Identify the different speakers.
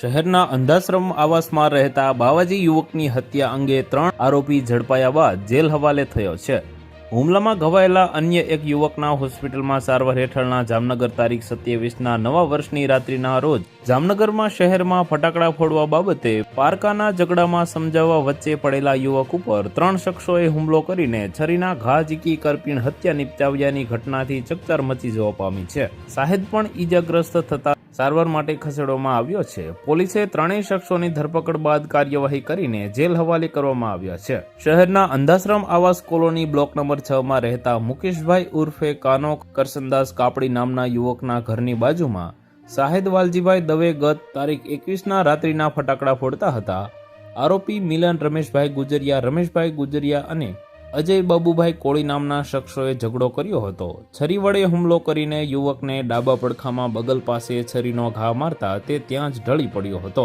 Speaker 1: શહેરના અંધાશ્રમ આવાસમાં રહેતા બાવાજી યુવકની હત્યા અંગે ત્રણ આરોપી ઝડપાયા બાદ જેલ હવાલે થયો છે. હુમલામાં ઘવાયેલા અન્ય એક યુવકના હોસ્પિટલમાં સારવાર હેઠળના જામનગર તારીખ સત્યાવીસના નવા વર્ષની રાત્રિના રોજ જામનગરમાં શહેરમાં ફટાકડા ફોડવા બાબતે પારકાના ઝઘડામાં સમજાવવા વચ્ચે પડેલા યુવક ઉપર ત્રણ શખ્સોએ હુમલો કરીને છરીના ઘા ઝીકી કરપીણ હત્યા નિપજાવ્યાની ઘટનાથી ચકચાર મચી જવા પામી છે. સાહેદ પણ ઈજાગ્રસ્ત થતા સારવાર માટે ખસેડવામાં આવ્યો છે. પોલીસે ત્રણેય શખ્સોની ધરપકડ બાદ કાર્યવાહી કરીને જેલ હવાલે કરવામાં આવ્યા છે. શહેરના અંધાશ્રમ આવાસ કોલોની બ્લોક નંબર છ માં રહેતા મુકેશભાઈ ઉર્ફે કાનો કરસનદાસ કાપડી નામના યુવકના ઘરની બાજુમાં સાહેદ વાલજીભાઈ દવે ગત તારીખ એકવીસના રાત્રિના ફટાકડા ફોડતા હતા. આરોપી મિલન રમેશભાઈ ગુજરિયા રમેશભાઈ ગુજરિયા અને અજય બાબુભાઈ કોળી નામના શખ્સોએ ઝઘડો કર્યો હતો. છરી વડે હુમલો કરીને યુવકને ડાબા પડખામાં બગલ પાસે છરીનો ઘા મારતા તે ત્યાં જ ઢળી પડ્યો હતો.